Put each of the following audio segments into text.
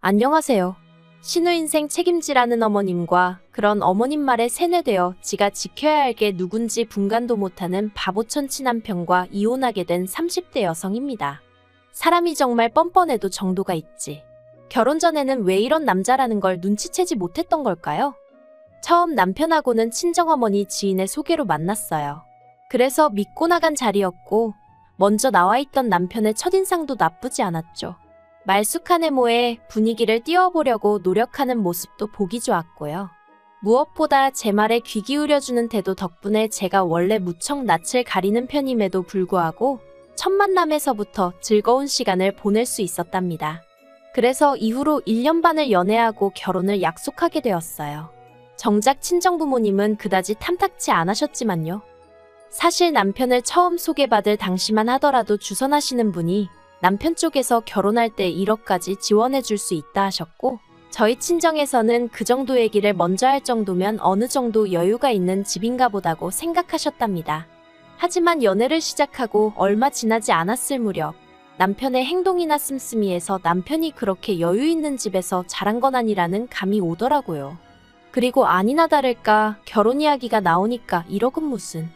안녕하세요. 신우 인생 책임지라는 어머님과 그런 어머님 말에 세뇌되어 지가 지켜야 할 게 누군지 분간도 못하는 바보천치 남편과 이혼하게 된 30대 여성입니다. 사람이 정말 뻔뻔해도 정도가 있지. 결혼 전에는 왜 이런 남자라는 걸 눈치채지 못했던 걸까요? 처음 남편하고는 친정어머니 지인의 소개로 만났어요. 그래서 믿고 나간 자리였고, 먼저 나와 있던 남편의 첫인상도 나쁘지 않았죠. 말쑥한 외모에 분위기를 띄워보려고 노력하는 모습도 보기 좋았고요. 무엇보다 제 말에 귀 기울여주는 태도 덕분에 제가 원래 무척 낯을 가리는 편임에도 불구하고 첫 만남에서부터 즐거운 시간을 보낼 수 있었답니다. 그래서 이후로 1년 반을 연애하고 결혼을 약속하게 되었어요. 정작 친정부모님은 그다지 탐탁치 않으셨지만요. 사실 남편을 처음 소개받을 당시만 하더라도 주선하시는 분이 남편 쪽에서 결혼할 때 1억까지 지원해 줄 수 있다 하셨고, 저희 친정에서는 그 정도 얘기를 먼저 할 정도면 어느 정도 여유가 있는 집인가 보다고 생각하셨답니다. 하지만 연애를 시작하고 얼마 지나지 않았을 무렵, 남편의 행동이나 씀씀이에서 남편이 그렇게 여유 있는 집에서 자란 건 아니라는 감이 오더라고요. 그리고 아니나 다를까 결혼 이야기가 나오니까 1억은 무슨.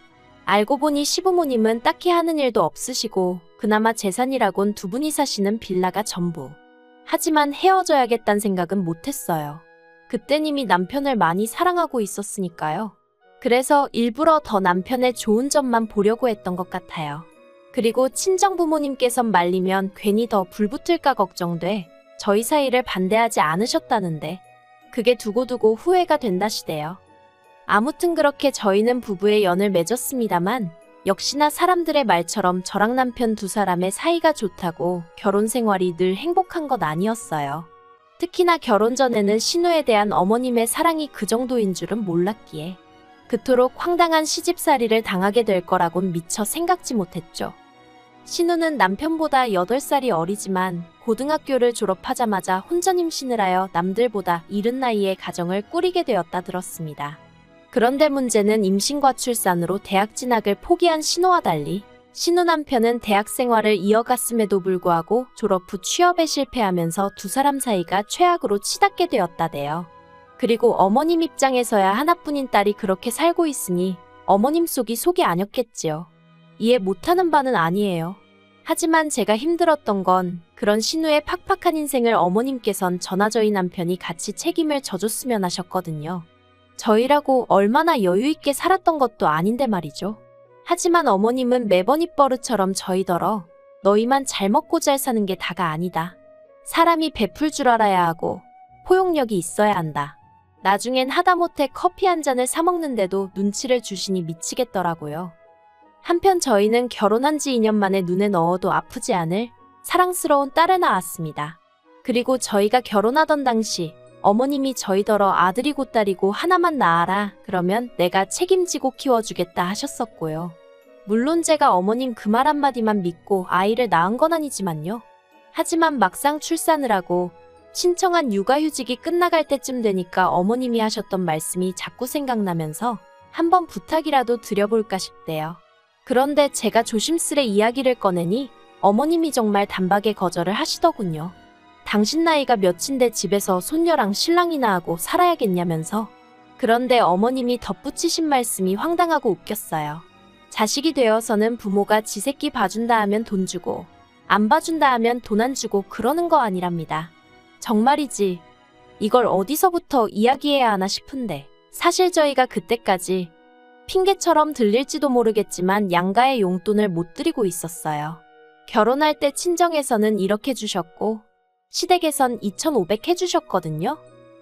알고 보니 시부모님은 딱히 하는 일도 없으시고 그나마 재산이라곤 두 분이 사시는 빌라가 전부. 하지만 헤어져야겠다는 생각은 못했어요. 그땐 이미 남편을 많이 사랑하고 있었으니까요. 그래서 일부러 더 남편의 좋은 점만 보려고 했던 것 같아요. 그리고 친정 부모님께선 말리면 괜히 더 불붙을까 걱정돼 저희 사이를 반대하지 않으셨다는데 그게 두고두고 후회가 된다시대요. 아무튼 그렇게 저희는 부부의 연을 맺었습니다만 역시나 사람들의 말처럼 저랑 남편 두 사람의 사이가 좋다고 결혼 생활이 늘 행복한 건 아니었어요. 특히나 결혼 전에는 신우에 대한 어머님의 사랑이 그 정도인 줄은 몰랐기에 그토록 황당한 시집살이를 당하게 될 거라곤 미처 생각지 못했죠. 신우는 남편보다 8살이 어리지만 고등학교를 졸업하자마자 혼전 임신을 하여 남들보다 이른 나이에 가정을 꾸리게 되었다 들었습니다. 그런데 문제는 임신과 출산으로 대학 진학을 포기한 신우와 달리 신우 남편은 대학 생활을 이어갔음에도 불구하고 졸업 후 취업에 실패하면서 두 사람 사이가 최악으로 치닫게 되었다대요. 그리고 어머님 입장에서야 하나뿐인 딸이 그렇게 살고 있으니 어머님 속이 속이 아니었겠지요. 이해 못하는 바는 아니에요. 하지만 제가 힘들었던 건 그런 신우의 팍팍한 인생을 어머님께선 저나 저희 남편이 같이 책임을 져줬으면 하셨거든요. 저희라고 얼마나 여유있게 살았던 것도 아닌데 말이죠. 하지만 어머님은 매번 입버릇처럼 저희더러 너희만 잘 먹고 잘 사는 게 다가 아니다. 사람이 베풀 줄 알아야 하고 포용력이 있어야 한다. 나중엔 하다못해 커피 한 잔을 사먹는데도 눈치를 주시니 미치겠더라고요. 한편 저희는 결혼한 지 2년 만에 눈에 넣어도 아프지 않을 사랑스러운 딸을 낳았습니다. 그리고 저희가 결혼하던 당시 어머님이 저희더러 아들이고 딸이고 하나만 낳아라 그러면 내가 책임지고 키워주겠다 하셨었고요. 물론 제가 어머님 그 말 한마디만 믿고 아이를 낳은 건 아니지만요. 하지만 막상 출산을 하고 신청한 육아휴직이 끝나갈 때쯤 되니까 어머님이 하셨던 말씀이 자꾸 생각나면서 한번 부탁이라도 드려볼까 싶대요. 그런데 제가 조심스레 이야기를 꺼내니 어머님이 정말 단박에 거절을 하시더군요. 당신 나이가 몇인데 집에서 손녀랑 신랑이나 하고 살아야겠냐면서. 그런데 어머님이 덧붙이신 말씀이 황당하고 웃겼어요. 자식이 되어서는 부모가 지 새끼 봐준다 하면 돈 주고, 안 봐준다 하면 돈 안 주고 그러는 거 아니랍니다. 정말이지. 이걸 어디서부터 이야기해야 하나 싶은데, 사실 저희가 그때까지 핑계처럼 들릴지도 모르겠지만 양가의 용돈을 못 드리고 있었어요. 결혼할 때 친정에서는 이렇게 주셨고, 시댁에선 2,500 해주셨거든요.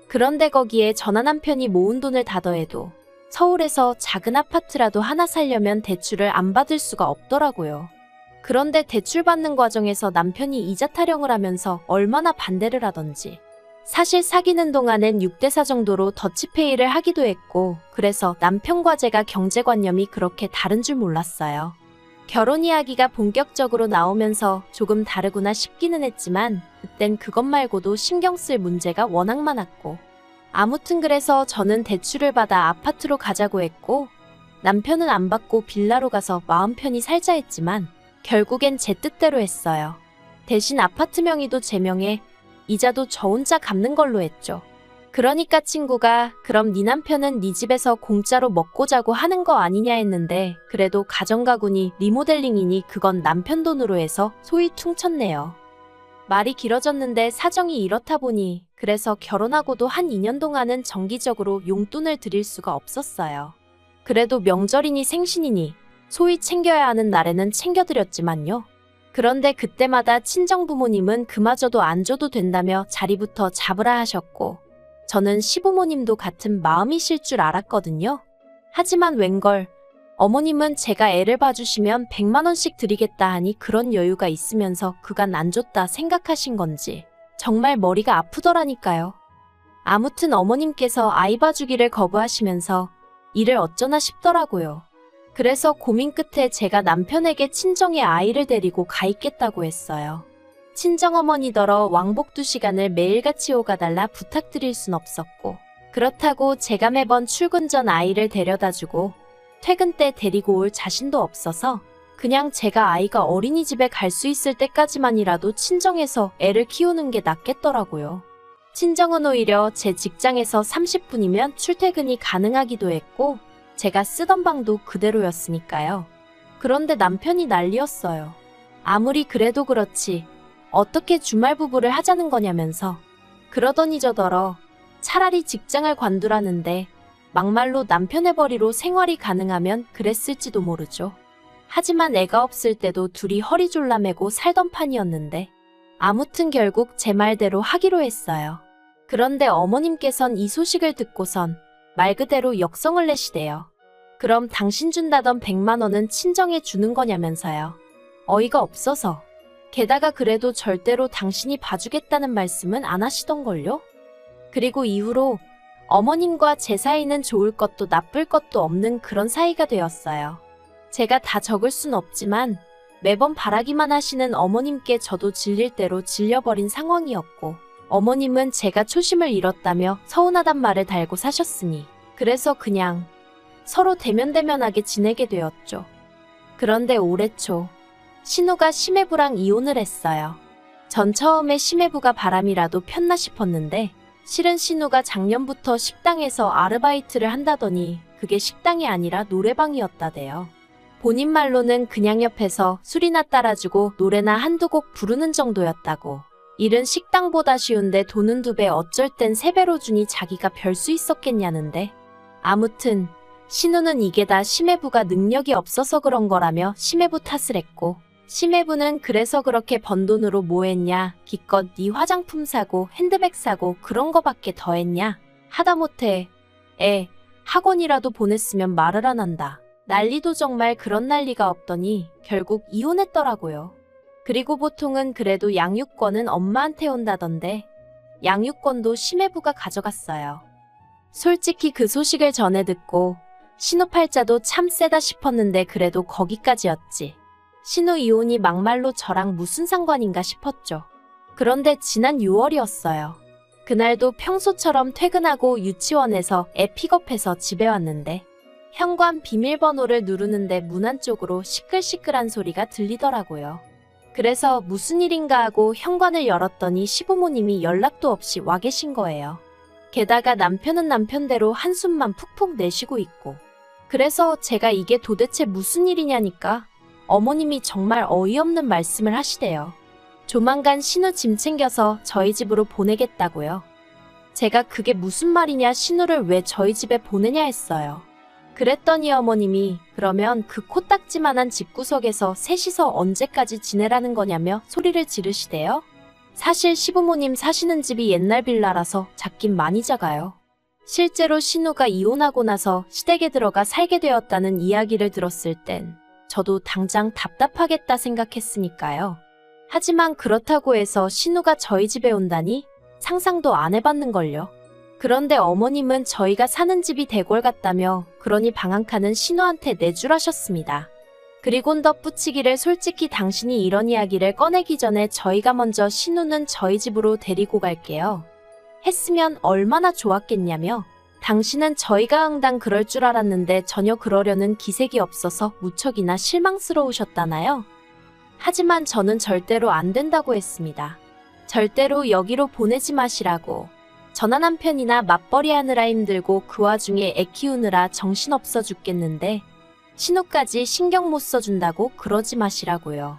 그런데 거기에 전화 남편이 모은 돈을 다 더해도 서울에서 작은 아파트라도 하나 살려면 대출을 안 받을 수가 없더라고요. 그런데 대출 받는 과정에서 남편이 이자 타령을 하면서 얼마나 반대를 하던지. 사실 사귀는 동안엔 6대4 정도로 더치페이를 하기도 했고, 그래서 남편과 제가 경제관념이 그렇게 다른 줄 몰랐어요. 결혼 이야기가 본격적으로 나오면서 조금 다르구나 싶기는 했지만 그땐 그것 말고도 신경 쓸 문제가 워낙 많았고 아무튼 그래서 저는 대출을 받아 아파트로 가자고 했고 남편은 안 받고 빌라로 가서 마음 편히 살자 했지만 결국엔 제 뜻대로 했어요. 대신 아파트 명의도 제 명에 이자도 저 혼자 갚는 걸로 했죠. 그러니까 친구가 그럼 네 남편은 네 집에서 공짜로 먹고 자고 하는 거 아니냐 했는데 그래도 가정가구니 리모델링이니 그건 남편 돈으로 해서 소위 퉁쳤네요. 말이 길어졌는데 사정이 이렇다 보니 그래서 결혼하고도 한 2년 동안은 정기적으로 용돈을 드릴 수가 없었어요. 그래도 명절이니 생신이니 소위 챙겨야 하는 날에는 챙겨드렸지만요. 그런데 그때마다 친정 부모님은 그마저도 안 줘도 된다며 자리부터 잡으라 하셨고 저는 시부모님도 같은 마음이실 줄 알았거든요. 하지만 웬걸 어머님은 제가 애를 봐주시면 100만 원씩 드리겠다 하니 그런 여유가 있으면서 그간 안 줬다 생각하신 건지 정말 머리가 아프더라니까요. 아무튼 어머님께서 아이 봐주기를 거부하시면서 일을 어쩌나 싶더라고요. 그래서 고민 끝에 제가 남편에게 친정에 아이를 데리고 가 있겠다고 했어요. 친정어머니더러 왕복 2시간을 매일같이 오가달라 부탁드릴 순 없었고 그렇다고 제가 매번 출근 전 아이를 데려다주고 퇴근 때 데리고 올 자신도 없어서 그냥 제가 아이가 어린이집에 갈 수 있을 때까지만이라도 친정에서 애를 키우는 게 낫겠더라고요. 친정은 오히려 제 직장에서 30분이면 출퇴근이 가능하기도 했고 제가 쓰던 방도 그대로였으니까요. 그런데 남편이 난리였어요. 아무리 그래도 그렇지 어떻게 주말 부부를 하자는 거냐면서 그러더니 저더러 차라리 직장을 관두라는데 막말로 남편의 벌이로 생활이 가능하면 그랬을지도 모르죠. 하지만 애가 없을 때도 둘이 허리 졸라매고 살던 판이었는데 아무튼 결국 제 말대로 하기로 했어요. 그런데 어머님께선 이 소식을 듣고선 말 그대로 역성을 내시대요. 그럼 당신 준다던 100만 원은 친정에 주는 거냐면서요. 어이가 없어서. 게다가 그래도 절대로 당신이 봐주겠다는 말씀은 안 하시던걸요? 그리고 이후로 어머님과 제 사이는 좋을 것도 나쁠 것도 없는 그런 사이가 되었어요. 제가 다 적을 순 없지만 매번 바라기만 하시는 어머님께 저도 질릴 대로 질려버린 상황이었고 어머님은 제가 초심을 잃었다며 서운하단 말을 달고 사셨으니 그래서 그냥 서로 대면대면하게 지내게 되었죠. 그런데 올해 초 신우가 심해부랑 이혼을 했어요. 전 처음에 심해부가 바람이라도 폈나 싶었는데 실은 신우가 작년부터 식당에서 아르바이트를 한다더니 그게 식당이 아니라 노래방이었다대요. 본인 말로는 그냥 옆에서 술이나 따라주고 노래나 한두 곡 부르는 정도였다고. 일은 식당보다 쉬운데 돈은 두 배 어쩔 땐 세 배로 주니 자기가 별 수 있었겠냐는데. 아무튼 신우는 이게 다 심해부가 능력이 없어서 그런 거라며 심해부 탓을 했고 심해부는 그래서 그렇게 번 돈으로 뭐 했냐? 기껏 네 화장품 사고 핸드백 사고 그런 거밖에 더 했냐? 하다못해. 애 학원이라도 보냈으면 말을 안 한다. 난리도 정말 그런 난리가 없더니 결국 이혼했더라고요. 그리고 보통은 그래도 양육권은 엄마한테 온다던데 양육권도 심해부가 가져갔어요. 솔직히 그 소식을 전해 듣고 신우팔자도 참 세다 싶었는데 그래도 거기까지였지. 신우 이혼이 막말로 저랑 무슨 상관인가 싶었죠. 그런데 지난 6월이었어요. 그날도 평소처럼 퇴근하고 유치원에서 애 픽업해서 집에 왔는데 현관 비밀번호를 누르는데 문 안쪽으로 시끌시끌한 소리가 들리더라고요. 그래서 무슨 일인가 하고 현관을 열었더니 시부모님이 연락도 없이 와 계신 거예요. 게다가 남편은 남편대로 한숨만 푹푹 내쉬고 있고. 그래서 제가 이게 도대체 무슨 일이냐니까 어머님이 정말 어이없는 말씀을 하시대요. 조만간 신우 짐 챙겨서 저희 집으로 보내겠다고요. 제가 그게 무슨 말이냐 신우를 왜 저희 집에 보내냐 했어요. 그랬더니 어머님이 그러면 그 코딱지만한 집구석에서 셋이서 언제까지 지내라는 거냐며 소리를 지르시대요. 사실 시부모님 사시는 집이 옛날 빌라라서 작긴 많이 작아요. 실제로 신우가 이혼하고 나서 시댁에 들어가 살게 되었다는 이야기를 들었을 땐 저도 당장 답답하겠다 생각했으니까요. 하지만 그렇다고 해서 신우가 저희 집에 온다니 상상도 안 해봤는걸요. 그런데 어머님은 저희가 사는 집이 대궐 같다며 그러니 방한 칸은 신우한테 내주라셨습니다. 그리곤 덧붙이기를 솔직히 당신이 이런 이야기를 꺼내기 전에 저희가 먼저 신우는 저희 집으로 데리고 갈게요. 했으면 얼마나 좋았겠냐며 당신은 저희가 응당 그럴 줄 알았는데 전혀 그러려는 기색이 없어서 무척이나 실망스러우셨다나요? 하지만 저는 절대로 안 된다고 했습니다. 절대로 여기로 보내지 마시라고. 전화 남편이나 맞벌이 하느라 힘들고 그 와중에 애 키우느라 정신없어 죽겠는데 신호까지 신경 못 써준다고 그러지 마시라고요.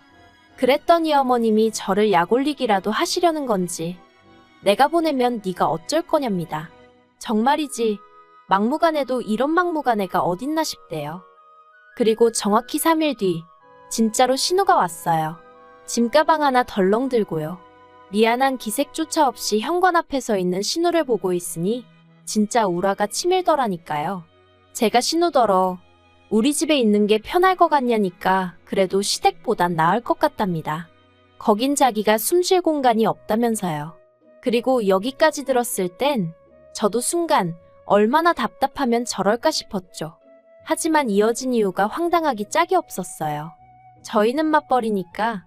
그랬더니 어머님이 저를 약올리기라도 하시려는 건지 내가 보내면 네가 어쩔 거냐입니다. 정말이지 막무가내도 이런 막무가내가 어딨나 싶대요. 그리고 정확히 3일 뒤 진짜로 신호가 왔어요. 짐가방 하나 덜렁 들고요. 미안한 기색조차 없이 현관 앞에 서 있는 신호를 보고 있으니 진짜 우라가 치밀더라니까요. 제가 신호더러 우리 집에 있는 게 편할 것 같냐니까 그래도 시댁보단 나을 것 같답니다. 거긴 자기가 숨 쉴 공간이 없다면서요. 그리고 여기까지 들었을 땐 저도 순간 얼마나 답답하면 저럴까 싶었죠. 하지만 이어진 이유가 황당하기 짝이 없었어요. 저희는 맞벌이니까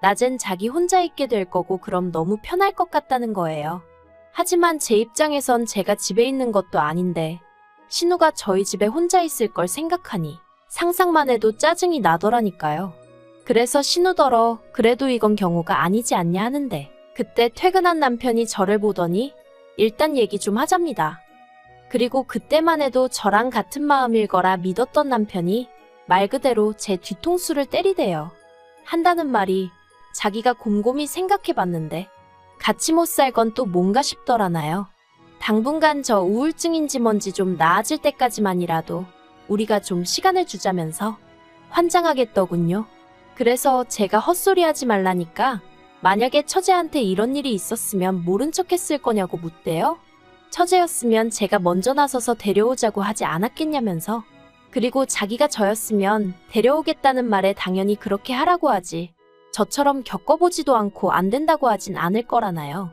낮엔 자기 혼자 있게 될 거고 그럼 너무 편할 것 같다는 거예요. 하지만 제 입장에선 제가 집에 있는 것도 아닌데 신우가 저희 집에 혼자 있을 걸 생각하니 상상만 해도 짜증이 나더라니까요. 그래서 신우더러 그래도 이건 경우가 아니지 않냐 하는데 그때 퇴근한 남편이 저를 보더니 일단 얘기 좀 하잡니다. 그리고 그때만 해도 저랑 같은 마음일 거라 믿었던 남편이 말 그대로 제 뒤통수를 때리대요. 한다는 말이 자기가 곰곰이 생각해 봤는데 같이 못 살 건 또 뭔가 싶더라나요. 당분간 저 우울증인지 뭔지 좀 나아질 때까지만이라도 우리가 좀 시간을 주자면서 환장하겠더군요. 그래서 제가 헛소리 하지 말라니까 만약에 처제한테 이런 일이 있었으면 모른 척 했을 거냐고 묻대요. 처제였으면 제가 먼저 나서서 데려오자고 하지 않았겠냐면서. 그리고 자기가 저였으면 데려오겠다는 말에 당연히 그렇게 하라고 하지. 저처럼 겪어보지도 않고 안 된다고 하진 않을 거라나요.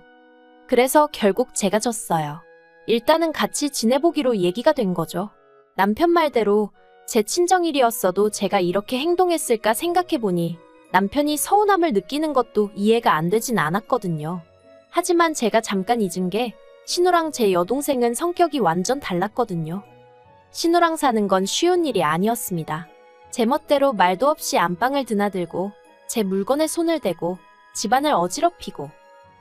그래서 결국 제가 졌어요. 일단은 같이 지내보기로 얘기가 된 거죠. 남편 말대로 제 친정일이었어도 제가 이렇게 행동했을까 생각해보니 남편이 서운함을 느끼는 것도 이해가 안 되진 않았거든요. 하지만 제가 잠깐 잊은 게 신우랑 제 여동생은 성격이 완전 달랐거든요. 신우랑 사는 건 쉬운 일이 아니었습니다. 제 멋대로 말도 없이 안방을 드나들고 제 물건에 손을 대고 집안을 어지럽히고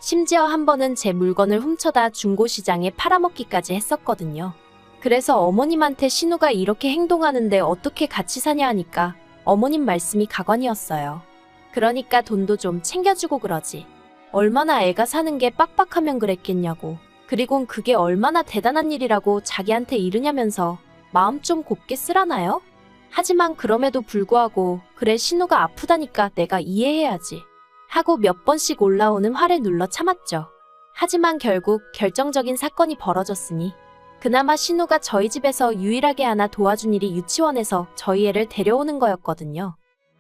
심지어 한 번은 제 물건을 훔쳐다 중고시장에 팔아먹기까지 했었거든요. 그래서 어머님한테 신우가 이렇게 행동하는데 어떻게 같이 사냐 하니까 어머님 말씀이 가관이었어요. 그러니까 돈도 좀 챙겨주고 그러지. 얼마나 애가 사는 게 빡빡하면 그랬겠냐고. 그리곤 그게 얼마나 대단한 일이라고 자기한테 이르냐면서 마음 좀 곱게 쓰라나요? 하지만 그럼에도 불구하고 그래 신우가 아프다니까 내가 이해해야지. 하고 몇 번씩 올라오는 화를 눌러 참았죠. 하지만 결국 결정적인 사건이 벌어졌으니 그나마 신우가 저희 집에서 유일하게 하나 도와준 일이 유치원에서 저희 애를 데려오는 거였거든요.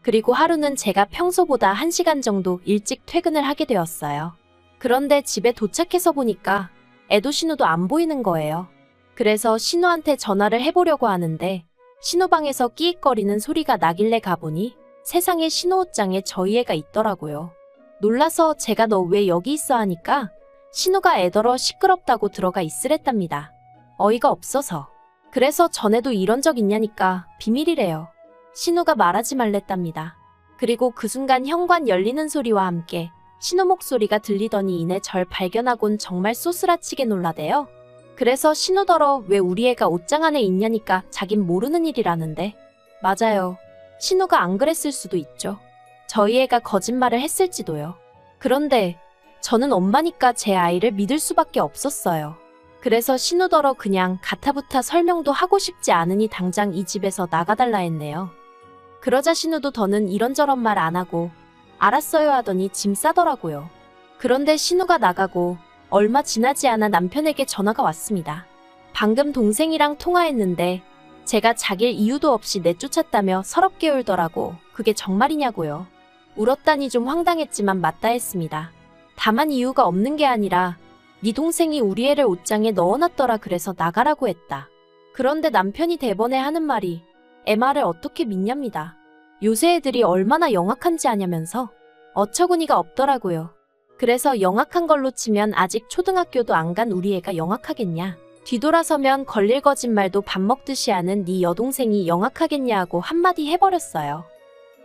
그리고 하루는 제가 평소보다 1시간 정도 일찍 퇴근을 하게 되었어요. 그런데 집에 도착해서 보니까 애도 신우도 안 보이는 거예요. 그래서 신우한테 전화를 해보려고 하는데 신우방에서 끼익거리는 소리가 나길래 가보니 세상에 신우 옷장에 저희 애가 있더라고요. 놀라서 제가 너 왜 여기 있어 하니까 신우가 애더러 시끄럽다고 들어가 있으랬답니다. 어이가 없어서. 그래서 전에도 이런 적 있냐니까 비밀이래요. 신우가 말하지 말랬답니다. 그리고 그 순간 현관 열리는 소리와 함께 신우 목소리가 들리더니 이내 절 발견하곤 정말 쏘스라치게 놀라대요. 그래서 신우더러 왜 우리 애가 옷장 안에 있냐니까 자긴 모르는 일이라는데. 맞아요. 신우가 안 그랬을 수도 있죠. 저희 애가 거짓말을 했을지도요. 그런데 저는 엄마니까 제 아이를 믿을 수밖에 없었어요. 그래서 신우더러 그냥 가타부타 설명도 하고 싶지 않으니 당장 이 집에서 나가달라 했네요. 그러자 신우도 더는 이런저런 말 안 하고 알았어요 하더니 짐 싸더라고요. 그런데 신우가 나가고 얼마 지나지 않아 남편에게 전화가 왔습니다. 방금 동생이랑 통화했는데 제가 자길 이유도 없이 내쫓았다며 서럽게 울더라고. 그게 정말이냐고요. 울었다니 좀 황당했지만 맞다 했습니다. 다만 이유가 없는 게 아니라 네 동생이 우리 애를 옷장에 넣어놨더라 그래서 나가라고 했다. 그런데 남편이 대번에 하는 말이 애 말을 어떻게 믿냐입니다. 요새 애들이 얼마나 영악한지 아냐면서 어처구니가 없더라고요. 그래서 영악한 걸로 치면 아직 초등학교도 안 간 우리 애가 영악하겠냐. 뒤돌아서면 걸릴 거짓말도 밥 먹듯이 하는 네 여동생이 영악하겠냐 하고 한마디 해버렸어요.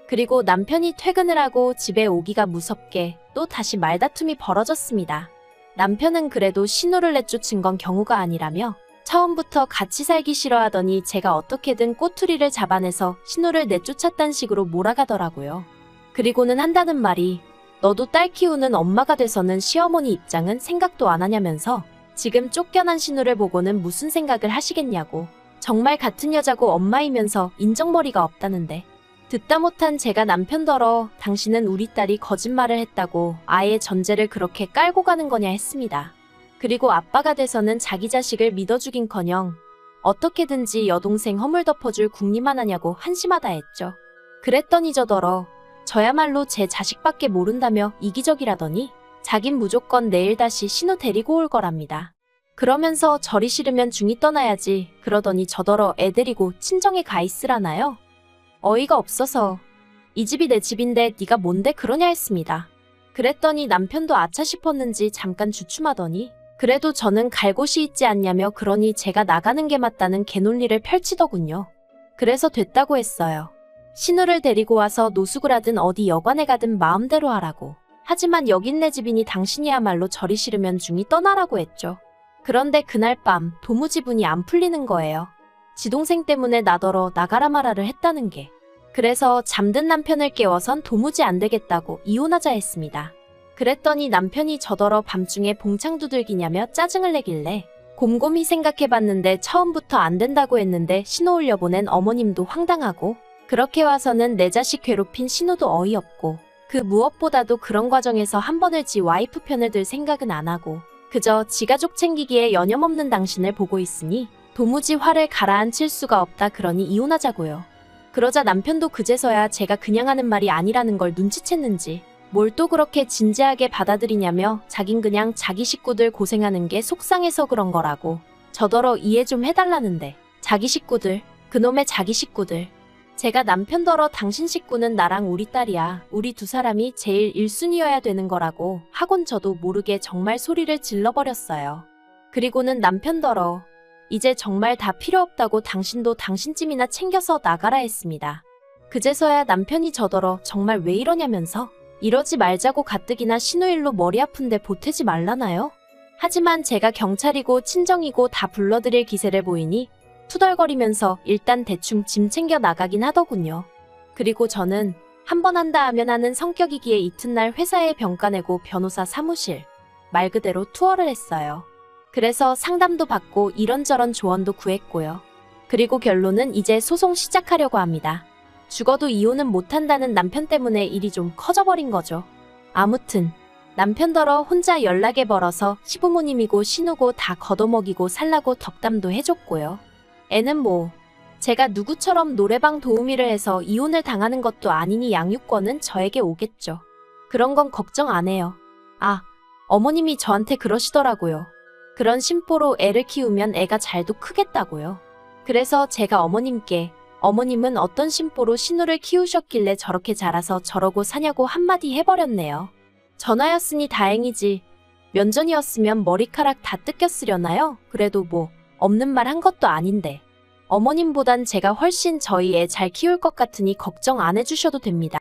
그리고 남편이 퇴근을 하고 집에 오기가 무섭게 또또 다시 말다툼이 벌어졌습니다. 남편은 그래도 신호를 내쫓은 건 경우가 아니라며 처음부터 같이 살기 싫어하더니 제가 어떻게든 꼬투리를 잡아내서 신호를 내쫓았단 식으로 몰아가더라고요. 그리고는 한다는 말이 너도 딸 키우는 엄마가 돼서는 시어머니 입장은 생각도 안 하냐면서 지금 쫓겨난 신우를 보고는 무슨 생각을 하시겠냐고. 정말 같은 여자고 엄마이면서 인정머리가 없다는데. 듣다 못한 제가 남편더러 당신은 우리 딸이 거짓말을 했다고 아예 전제를 그렇게 깔고 가는 거냐 했습니다. 그리고 아빠가 돼서는 자기 자식을 믿어주긴커녕 어떻게든지 여동생 허물 덮어줄 궁리만 하냐고 한심하다 했죠. 그랬더니 저더러 저야말로 제 자식밖에 모른다며 이기적이라더니 자긴 무조건 내일 다시 신호 데리고 올 거랍니다. 그러면서 저리 싫으면 중이 떠나야지 그러더니 저더러 애 데리고 친정에 가 있으라나요? 어이가 없어서 이 집이 내 집인데 네가 뭔데 그러냐 했습니다. 그랬더니 남편도 아차 싶었는지 잠깐 주춤하더니 그래도 저는 갈 곳이 있지 않냐며 그러니 제가 나가는 게 맞다는 개논리를 펼치더군요. 그래서 됐다고 했어요. 신우를 데리고 와서 노숙을 하든 어디 여관에 가든 마음대로 하라고. 하지만 여긴 내 집이니 당신이야말로 저리 싫으면 중이 떠나라고 했죠. 그런데 그날 밤 도무지 분이 안 풀리는 거예요. 지동생 때문에 나더러 나가라 마라를 했다는 게. 그래서 잠든 남편을 깨워선 도무지 안 되겠다고 이혼하자 했습니다. 그랬더니 남편이 저더러 밤중에 봉창 두들기냐며 짜증을 내길래 곰곰이 생각해봤는데 처음부터 안 된다고 했는데 신호 올려보낸 어머님도 황당하고 그렇게 와서는 내 자식 괴롭힌 신호도 어이없고 그 무엇보다도 그런 과정에서 한 번을 지 와이프 편을 들 생각은 안 하고 그저 지 가족 챙기기에 여념없는 당신을 보고 있으니 도무지 화를 가라앉힐 수가 없다 그러니 이혼하자고요. 그러자 남편도 그제서야 제가 그냥 하는 말이 아니라는 걸 눈치챘는지 뭘 또 그렇게 진지하게 받아들이냐며 자긴 그냥 자기 식구들 고생하는 게 속상해서 그런 거라고 저더러 이해 좀 해달라는데 자기 식구들 그놈의 자기 식구들 제가 남편더러 당신 식구는 나랑 우리 딸이야. 우리 두 사람이 제일 1순위여야 되는 거라고 하곤 저도 모르게 정말 소리를 질러버렸어요. 그리고는 남편더러 이제 정말 다 필요 없다고 당신도 당신쯤이나 챙겨서 나가라 했습니다. 그제서야 남편이 저더러 정말 왜 이러냐면서 이러지 말자고 가뜩이나 신우일로 머리 아픈데 보태지 말라나요? 하지만 제가 경찰이고 친정이고 다 불러드릴 기세를 보이니 투덜거리면서 일단 대충 짐 챙겨 나가긴 하더군요. 그리고 저는 한 번 한다 하면 하는 성격이기에 이튿날 회사에 병가 내고 변호사 사무실 말 그대로 투어를 했어요. 그래서 상담도 받고 이런저런 조언도 구했고요. 그리고 결론은 이제 소송 시작하려고 합니다. 죽어도 이혼은 못한다는 남편 때문에 일이 좀 커져버린 거죠. 아무튼 남편더러 혼자 연락에 벌어서 시부모님이고 신우고 다 걷어먹이고 살라고 덕담도 해줬고요. 애는 뭐 제가 누구처럼 노래방 도우미를 해서 이혼을 당하는 것도 아니니 양육권은 저에게 오겠죠. 그런 건 걱정 안 해요. 아, 어머님이 저한테 그러시더라고요. 그런 심보로 애를 키우면 애가 잘도 크겠다고요. 그래서 제가 어머님께 어머님은 어떤 심보로 신우를 키우셨길래 저렇게 자라서 저러고 사냐고 한마디 해버렸네요. 전화였으니 다행이지. 면전이었으면 머리카락 다 뜯겼으려나요? 그래도 뭐 없는 말 한 것도 아닌데. 어머님보단 제가 훨씬 저희 애 잘 키울 것 같으니 걱정 안 해주셔도 됩니다.